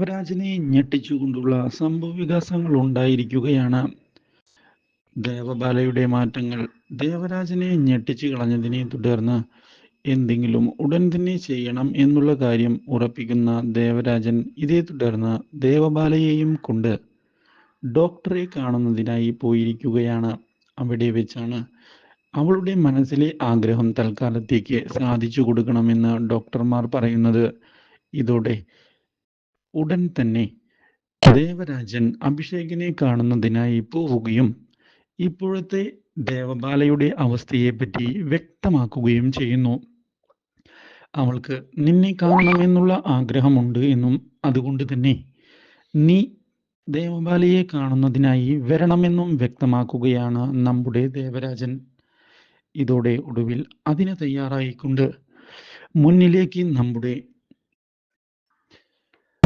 ദേവരാജനെ ഞെട്ടിച്ചുകൊണ്ടുള്ള സംഭവ വികാസങ്ങൾ ഉണ്ടായിരിക്കുകയാണ്. ദേവബാലയുടെ മാറ്റങ്ങൾ ദേവരാജനെ ഞെട്ടിച്ചു കളഞ്ഞതിനെ തുടർന്ന് എന്തെങ്കിലും ഉടൻ തന്നെ ചെയ്യണം എന്നുള്ള കാര്യം ഉറപ്പിക്കുന്ന ദേവരാജൻ ഇതേ തുടർന്ന് ദേവബാലയെയും കൊണ്ട് ഡോക്ടറെ കാണുന്നതിനായി പോയിരിക്കുകയാണ്. അവിടെ വെച്ചാണ് അവളുടെ മനസ്സിലെ ആഗ്രഹം തൽക്കാലത്തേക്ക് സാധിച്ചു കൊടുക്കണമെന്ന് ഡോക്ടർമാർ പറയുന്നത്. ഇതോടെ ഉടൻ തന്നെ ദേവരാജൻ അഭിഷേകിനെ കാണുന്നതിനായി പോവുകയും ഇപ്പോഴത്തെ ദേവബാലയുടെ അവസ്ഥയെപ്പറ്റി വ്യക്തമാക്കുകയും ചെയ്യുന്നു. അവൾക്ക് നിന്നെ കാണണമെന്നുള്ള ആഗ്രഹമുണ്ട് എന്നും അതുകൊണ്ട് തന്നെ നീ ദേവബാലയെ കാണുന്നതിനായി വരണമെന്നും വ്യക്തമാക്കുകയാണ് നമ്മുടെ ദേവരാജൻ. ഇതോടെ ഒടുവിൽ അതിന് തയ്യാറായിക്കൊണ്ട് മുന്നിലേക്ക് നമ്മുടെ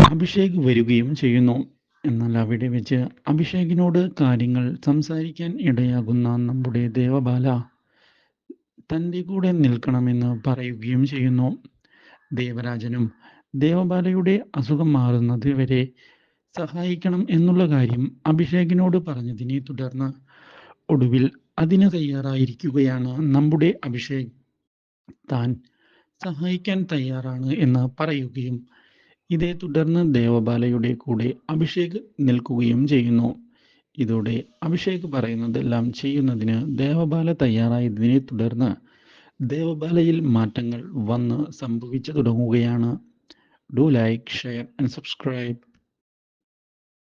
അഭിഷേക് വരികയും ചെയ്യുന്നു. എന്നാൽ അവിടെ വെച്ച് അഭിഷേകിനോട് കാര്യങ്ങൾ സംസാരിക്കാൻ ഇടയാകുന്ന നമ്മുടെ ദേവബാല തന്റെ കൂടെ നിൽക്കണമെന്ന് പറയുകയും ചെയ്യുന്നു. ദേവരാജനും ദേവബാലയുടെ അസുഖം മാറുന്നത് വരെ സഹായിക്കണം എന്നുള്ള കാര്യം അഭിഷേകിനോട് പറഞ്ഞതിനെ തുടർന്ന് ഒടുവിൽ അതിന് തയ്യാറായിരിക്കുകയാണ് നമ്മുടെ അഭിഷേക്. താൻ സഹായിക്കാൻ തയ്യാറാണ് എന്ന് പറയുകയും ഇതേ തുടർന്ന് ദേവബാലയുടെ കൂടെ അഭിഷേക് നിൽക്കുകയും ചെയ്യുന്നു. ഇതോടെ അഭിഷേക് പറയുന്നതെല്ലാം ചെയ്യുന്നതിന് ദേവബാല തയ്യാറായതിനെ തുടർന്ന് ദേവബാലയിൽ മാറ്റങ്ങൾ വന്ന് സംഭവിച്ചു തുടങ്ങുകയാണ്. Do like share and subscribe